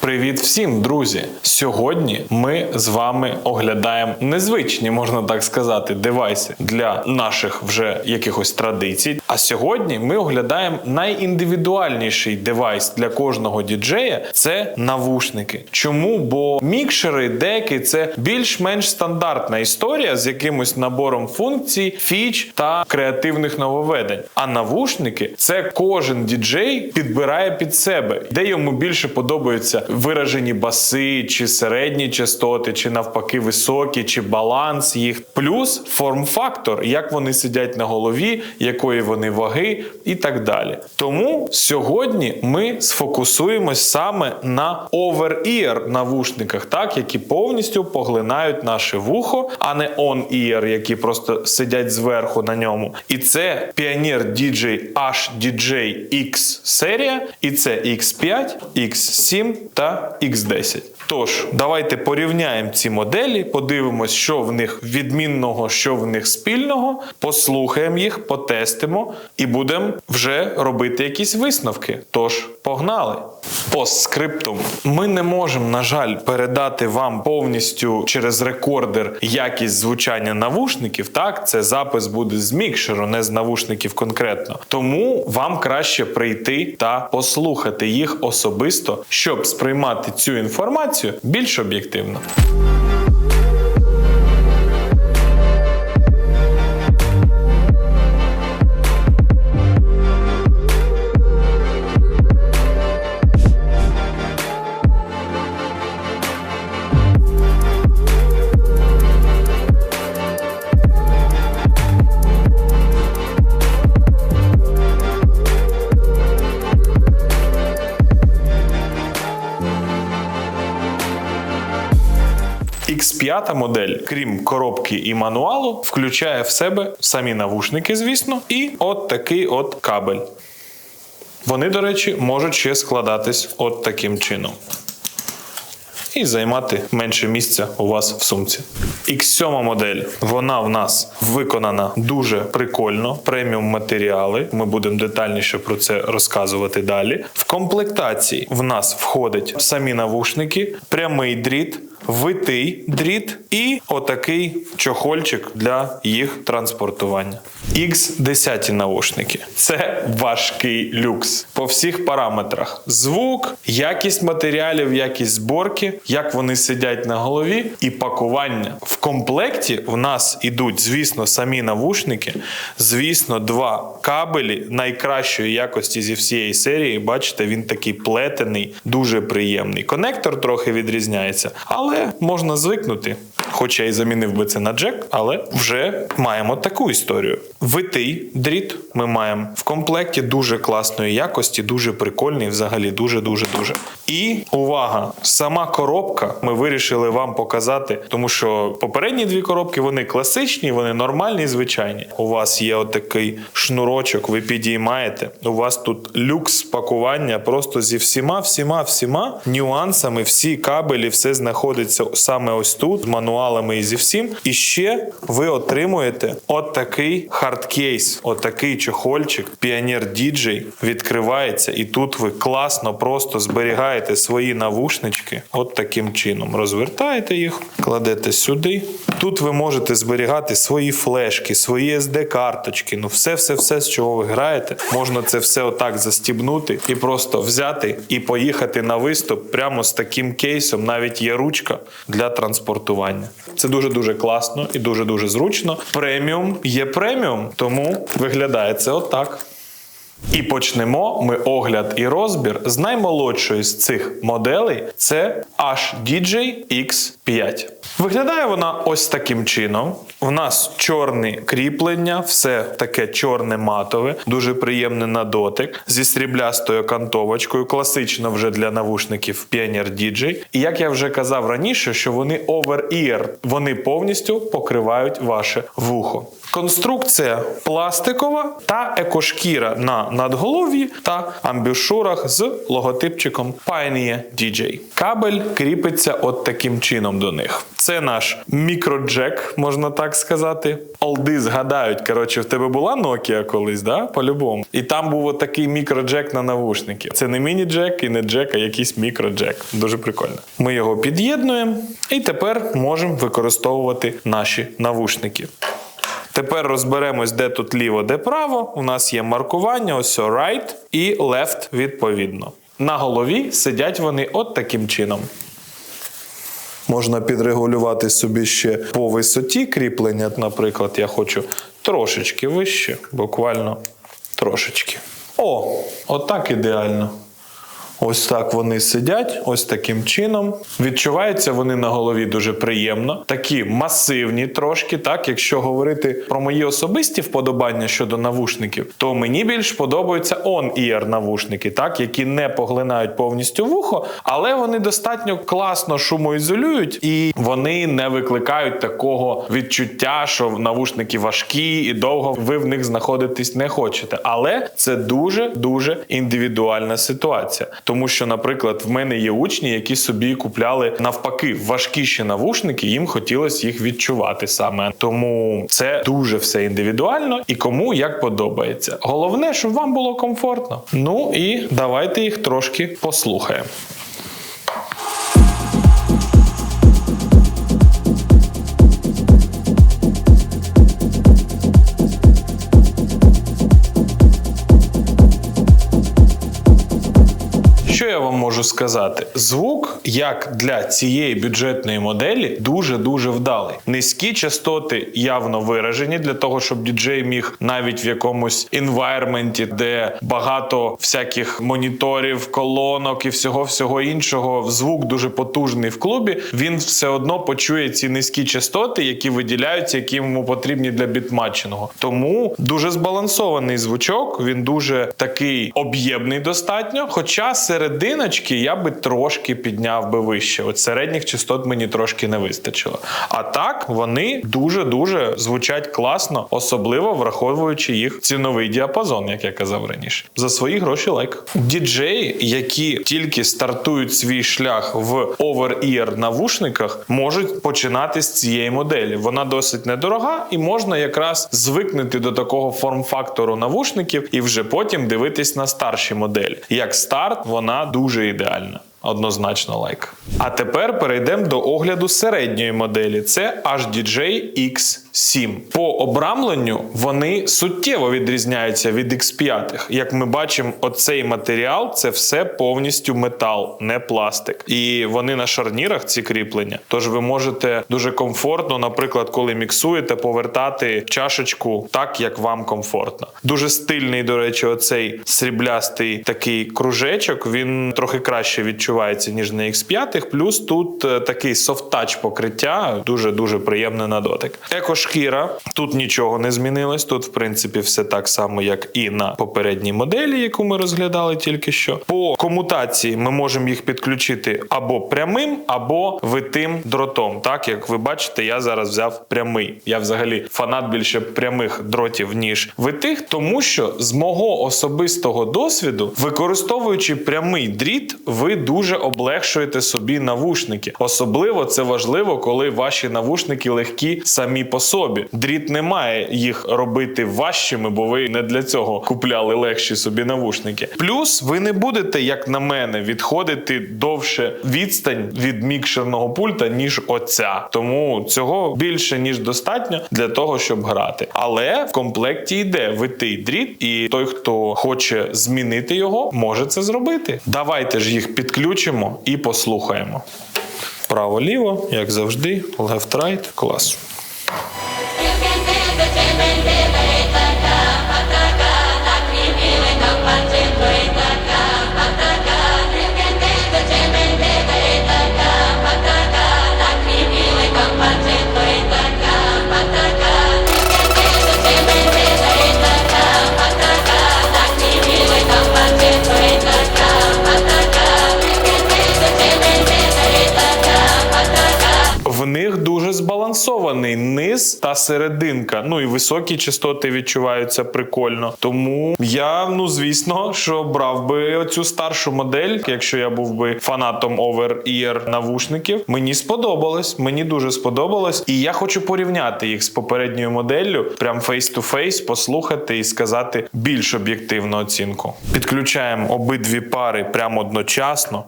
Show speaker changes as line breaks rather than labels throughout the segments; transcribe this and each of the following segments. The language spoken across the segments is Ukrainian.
Привіт всім, друзі! Сьогодні ми з вами оглядаємо незвичні, можна так сказати, девайси для наших вже якихось традицій. А сьогодні ми оглядаємо найіндивідуальніший девайс для кожного діджея це навушники. Чому? Бо мікшери, деки це більш-менш стандартна історія з якимось набором функцій, фіч та креативних нововведень. А навушники це кожен діджей підбирає під себе, де йому більше подобаються виражені баси, чи середні частоти, чи навпаки високі, чи баланс їх. Плюс форм-фактор, як вони сидять на голові, якої вони ваги і так далі. Тому сьогодні ми сфокусуємось саме на over-ear навушниках, так які повністю поглинають наше вухо, а не on-ear, які просто сидять зверху на ньому. І це Pioneer DJ HDJ X серія, і це X5, X7 та X10. Тож, давайте порівняємо ці моделі, подивимось, що в них відмінного, що в них спільного, послухаємо їх, потестимо і будемо вже робити якісь висновки. Тож, погнали! Постскриптум. Ми не можемо, на жаль, передати вам повністю через рекордер якість звучання навушників. Так, це запис буде з мікшеру, не з навушників конкретно. Тому вам краще прийти та послухати їх особисто, щоб сприймати цю інформацію більш об'єктивно. X5 модель, крім коробки і мануалу, включає в себе самі навушники, звісно, і от такий от кабель. Вони, до речі, можуть ще складатись от таким чином. І займати менше місця у вас в сумці. X7 модель, вона в нас виконана дуже прикольно, преміум матеріали. Ми будемо детальніше про це розказувати далі. В комплектації в нас входять самі навушники, прямий дріт, витий дріт і отакий чохольчик для їх транспортування. X10 навушники це важкий люкс по всіх параметрах: звук, якість матеріалів, якість зборки, як вони сидять на голові, і пакування. В комплекті в нас ідуть, звісно, самі навушники, звісно, два кабелі найкращої якості зі всієї серії. Бачите, він такий плетений, дуже приємний. Конектор трохи відрізняється, але можна звикнути. Хоча і замінив би це на джек, але вже маємо таку історію. Витий дріт ми маємо в комплекті дуже класної якості, дуже прикольний, взагалі дуже дуже дуже. І увага! Сама коробка ми вирішили вам показати, тому що попередні дві коробки вони класичні, вони нормальні, звичайні. У вас є отакий шнурочок, ви підіймаєте. У вас тут люкс пакування просто зі всіма, всіма, всіма нюансами. Всі кабелі, все знаходиться саме ось тут, з мануалами і зі всім. І ще ви отримуєте от такий хардкейс, отакий чохольчик. Pioneer DJ відкривається, і тут ви класно просто зберігаєте свої навушнички. От таким чином. Розвертаєте їх, кладете сюди. Тут ви можете зберігати свої флешки, свої SD-карточки. Ну, все, все, все, з чого ви граєте. Можна це все отак застібнути і просто взяти і поїхати на виступ прямо з таким кейсом. Навіть є ручка для транспортування. Це дуже дуже класно і дуже дуже зручно. Преміум є преміум, тому виглядає це отак. І почнемо ми огляд і розбір з наймолодшої з цих моделей. Це HDJ X5. Виглядає вона ось таким чином. У нас чорні кріплення, все таке чорне матове, дуже приємне на дотик зі сріблястою кантовочкою, класично вже для навушників Pioneer DJ. І як я вже казав раніше, що вони over-ear, вони повністю покривають ваше вухо. Конструкція пластикова та екошкіра на надголов'ї та амбушурах з логотипчиком Pioneer DJ. Кабель кріпиться от таким чином до них. Це наш мікроджек, можна так сказати. Олди згадають, коротше, в тебе була Nokia колись, да? По-любому. І там був отакий мікроджек на навушники. Це не міні-джек і не джек, а якийсь мікроджек. Дуже прикольно. Ми його під'єднуємо і тепер можемо використовувати наші навушники. Тепер розберемось, де тут ліво, де право. У нас є маркування, ось right і left відповідно. На голові сидять вони от таким чином. Можна підрегулювати собі ще по висоті кріплення. Наприклад, я хочу трошечки вище, буквально трошечки. О, отак ідеально. Ось так вони сидять, ось таким чином. Відчуваються вони на голові дуже приємно, такі масивні трошки. Так, якщо говорити про мої особисті вподобання щодо навушників, то мені більш подобаються on-ear навушники, так, які не поглинають повністю вухо, але вони достатньо класно шумоізолюють і вони не викликають такого відчуття, що навушники важкі і довго ви в них знаходитись не хочете. Але це дуже дуже індивідуальна ситуація. Тому що, наприклад, в мене є учні, які собі купляли навпаки важкіші навушники, їм хотілося їх відчувати саме. Тому це дуже все індивідуально і кому як подобається. Головне, щоб вам було комфортно. Ну і давайте їх трошки послухаємо. Я вам можу сказати? Звук, як для цієї бюджетної моделі, дуже дуже вдалий. Низькі частоти явно виражені для того, щоб діджей міг навіть в якомусь інвайрменті, де багато всяких моніторів, колонок і всього всього іншого. Звук дуже потужний в клубі. Він все одно почує ці низькі частоти, які виділяються, які йому потрібні для бітматчингу. Тому дуже збалансований звучок. Він дуже такий об'ємний достатньо. Хоча серединочки я би трошки підняв би вище. От середніх частот мені трошки не вистачило. А так вони дуже дуже звучать класно, особливо враховуючи їх ціновий діапазон, як я казав раніше. За свої гроші лайк. Діджеї, які тільки стартують свій шлях в over-ear навушниках, можуть починати з цієї моделі. Вона досить недорога, і можна якраз звикнути до такого форм-фактору навушників і вже потім дивитись на старші моделі. Як старт, вона дуже ідеальна. Однозначно лайк. А тепер перейдемо до огляду середньої моделі. Це HDJ X7. По обрамленню вони суттєво відрізняються від X5. Як ми бачимо, оцей матеріал це все повністю метал, не пластик. І вони на шарнірах ці кріплення. Тож ви можете дуже комфортно, наприклад, коли міксуєте, повертати чашечку так, як вам комфортно. Дуже стильний, до речі, оцей сріблястий такий кружечок. Він трохи краще відчувається, ніж на X5. Плюс тут е, такий софт-тач покриття, дуже дуже приємне на дотик. Екошкіра тут нічого не змінилось. Тут, в принципі, все так само, як і на попередній моделі, яку ми розглядали тільки що. По комутації ми можемо їх підключити або прямим, або витим дротом. Так як ви бачите, я зараз взяв прямий. Я взагалі фанат більше прямих дротів, ніж витих, тому що з мого особистого досвіду, використовуючи прямий дріт, ви дуже облегшуєте собі навушники. Особливо це важливо, коли ваші навушники легкі самі по собі. Дріт не має їх робити важчими, бо ви не для цього купляли легші собі навушники. Плюс ви не будете, як на мене, відходити довше відстань від мікшерного пульта, ніж оця. Тому цього більше ніж достатньо для того, щоб грати. Але в комплекті йде витий дріт, і той, хто хоче змінити його, може це зробити. Давайте ж їх підключимо і послухаємо. Право-ліво, як завжди, left-right, клас. Та серединка. Ну і високі частоти відчуваються прикольно. Тому я, ну звісно, що брав би цю старшу модель, якщо я був би фанатом over-ear навушників. Мені сподобалось, мені дуже сподобалось, і я хочу порівняти їх з попередньою моделлю, прям face-to-face, послухати і сказати більш об'єктивну оцінку. Підключаємо обидві пари прямо одночасно.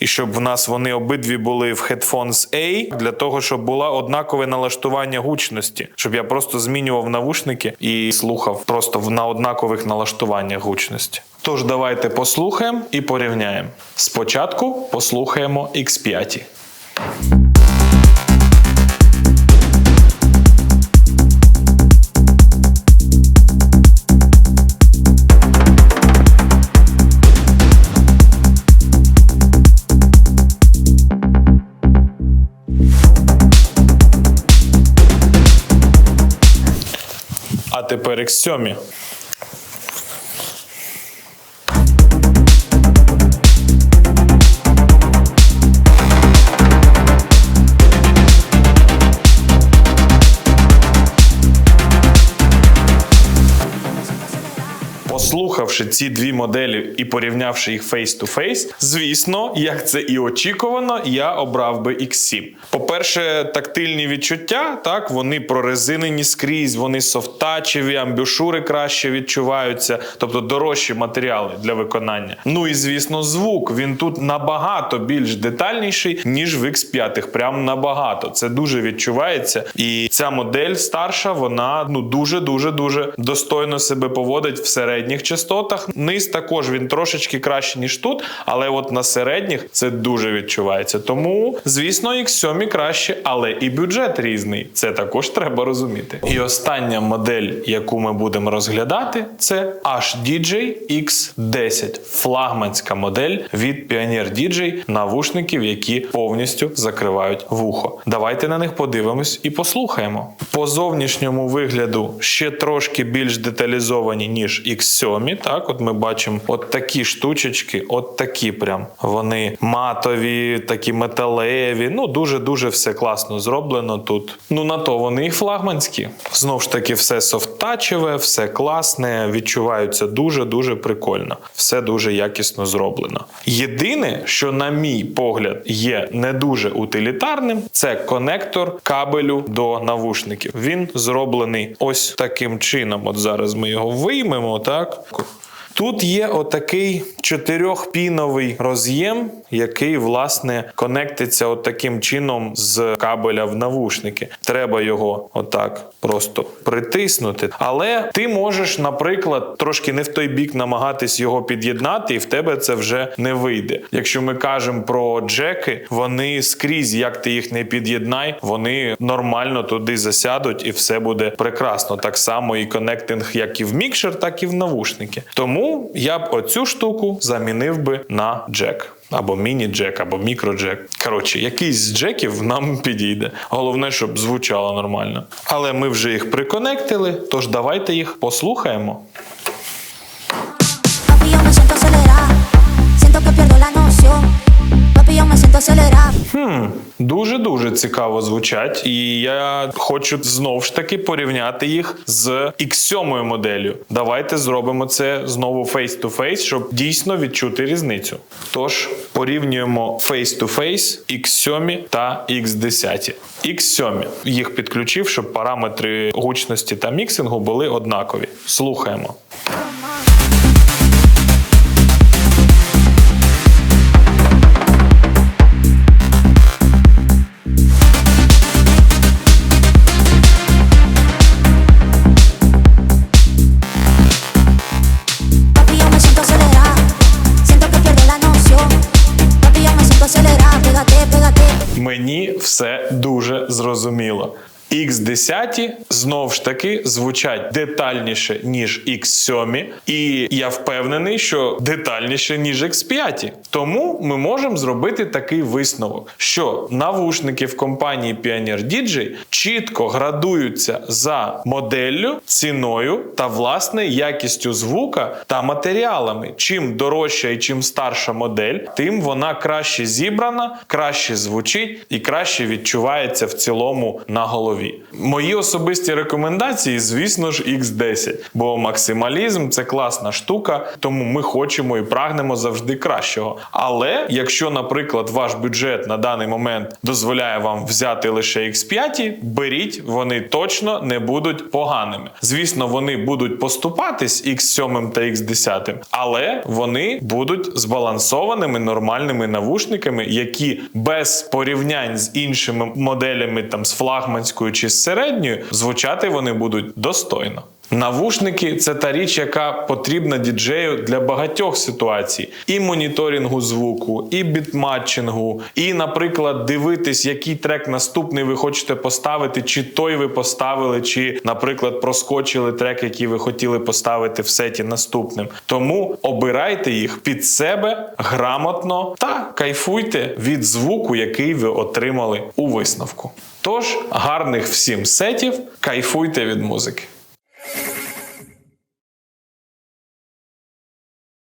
І щоб в нас вони обидві були в Headphones A, для того, щоб було однакове налаштування гучності, щоб я просто змінював навушники і слухав просто на однакових налаштуваннях гучності. Тож давайте послухаємо і порівняємо. Спочатку послухаємо X5. Тепер X7. Послухавши ці дві моделі і порівнявши їх face-to-face, звісно, як це і очікувано, я обрав би X7. По-перше, тактильні відчуття, так, вони прорезинені скрізь, вони софтачеві, амбушури краще відчуваються, тобто дорожчі матеріали для виконання. Ну і звісно, звук він тут набагато більш детальніший, ніж в X5. Прям набагато. Це дуже відчувається. І ця модель старша, вона ну дуже дуже дуже достойно себе поводить в середніх частотах. Низ також він трошечки краще, ніж тут, але от на середніх це дуже відчувається. Тому, звісно, X7 краще, але і бюджет різний. Це також треба розуміти. І остання модель, яку ми будемо розглядати, це HDJ X10, флагманська модель від Pioneer DJ навушників, які повністю закривають вухо. Давайте на них подивимось і послухаємо. По зовнішньому вигляду ще трошки більш деталізовані, ніж X7. Так, от ми бачимо от такі штучечки, от такі прям. Вони матові, такі металеві. Ну, дуже-дуже все класно зроблено тут. Ну, на то вони і флагманські. Знову ж таки, все софтачеве, все класне, відчуваються дуже-дуже прикольно. Все дуже якісно зроблено. Єдине, що, на мій погляд, є не дуже утилітарним, це конектор кабелю до навушників. Він зроблений ось таким чином. От зараз ми його виймемо, так. Тут є отакий чотирьохпіновий роз'єм, який власне конектиться от таким чином з кабеля в навушники. Треба його отак просто притиснути. Але ти можеш, наприклад, трошки не в той бік намагатись його під'єднати, і в тебе це вже не вийде. Якщо ми кажемо про джеки, вони скрізь, як ти їх не під'єднай, вони нормально туди засядуть, і все буде прекрасно. Так само і конектинг, як і в мікшер, так і в навушники. Тому я б оцю штуку замінив би на джек. Або міні-джек, або мікроджек. Коротше, якийсь з джеків нам підійде. Головне, щоб звучало нормально. Але ми вже їх приконектили, тож давайте їх послухаємо.
Siento que pierdo la noción.
Дуже цікаво звучать, і я хочу знову ж таки порівняти їх з X7 моделлю. Давайте зробимо це знову face-to-face, щоб дійсно відчути різницю. Тож порівнюємо face-to-face X7 та X10. X7 їх підключив, щоб параметри гучності та міксингу були однакові. Слухаємо. X10 знов ж таки звучать детальніше, ніж X7, і я впевнений, що детальніше, ніж X5. Тому ми можемо зробити такий висновок, що навушники в компанії Pioneer DJ чітко градуються за моделлю, ціною та власне якістю звука та матеріалами. Чим дорожча і чим старша модель, тим вона краще зібрана, краще звучить і краще відчувається в цілому на голові. Мої особисті рекомендації, звісно ж, X10, бо максималізм це класна штука, тому ми хочемо і прагнемо завжди кращого. Але якщо, наприклад, ваш бюджет на даний момент дозволяє вам взяти лише X5, беріть, вони точно не будуть поганими. Звісно, вони будуть поступатись X7 та X10, але вони будуть збалансованими нормальними навушниками, які без порівнянь з іншими моделями, там з флагманською чи з середньою, звучати вони будуть достойно. Навушники це та річ, яка потрібна діджею для багатьох ситуацій: і моніторингу звуку, і бітматчингу, і, наприклад, дивитись, який трек наступний ви хочете поставити, чи той ви поставили, чи, наприклад, проскочили трек, який ви хотіли поставити в сеті наступним. Тому обирайте їх під себе грамотно та кайфуйте від звуку, який ви отримали у висновку. Тож гарних всім сетів, кайфуйте від музики. Thank you.